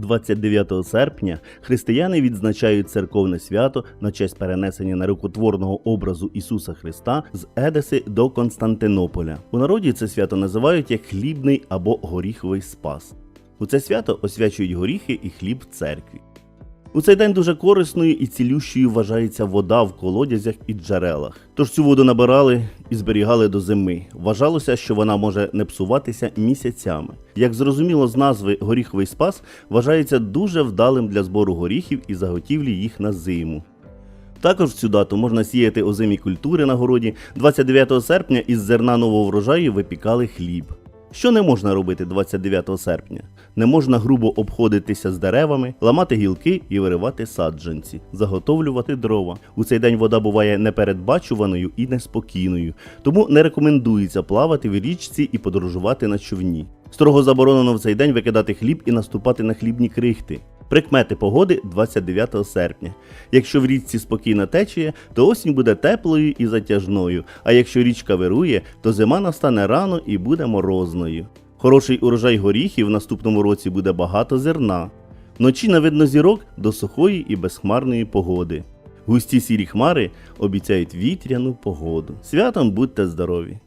29 серпня християни відзначають церковне свято на честь перенесення нерукотворного образу Ісуса Христа з Едеси до Константинополя. У народі це свято називають як хлібний або горіховий спас. У це свято освячують горіхи і хліб в церкві. У цей день дуже корисною і цілющою вважається вода в колодязях і джерелах. Тож цю воду набирали і зберігали до зими. Вважалося, що вона може не псуватися місяцями. Як зрозуміло з назви горіховий спас, вважається дуже вдалим для збору горіхів і заготівлі їх на зиму. Також в цю дату можна сіяти озимі культури на городі. 29 серпня із зерна нового врожаю випікали хліб. Що не можна робити 29 серпня? Не можна грубо обходитися з деревами, ламати гілки і виривати саджанці, заготовлювати дрова. У цей день вода буває непередбачуваною і неспокійною, тому не рекомендується плавати в річці і подорожувати на човні. Строго заборонено в цей день викидати хліб і наступати на хлібні крихти. Прикмети погоди 29 серпня. Якщо в річці спокійна течія, то осінь буде теплою і затяжною. А якщо річка вирує, то зима настане рано і буде морозною. Хороший урожай горіхів в наступному році буде багато зерна. Вночі не видно зірок до сухої і безхмарної погоди. Густі сірі хмари обіцяють вітряну погоду. Святом будьте здорові!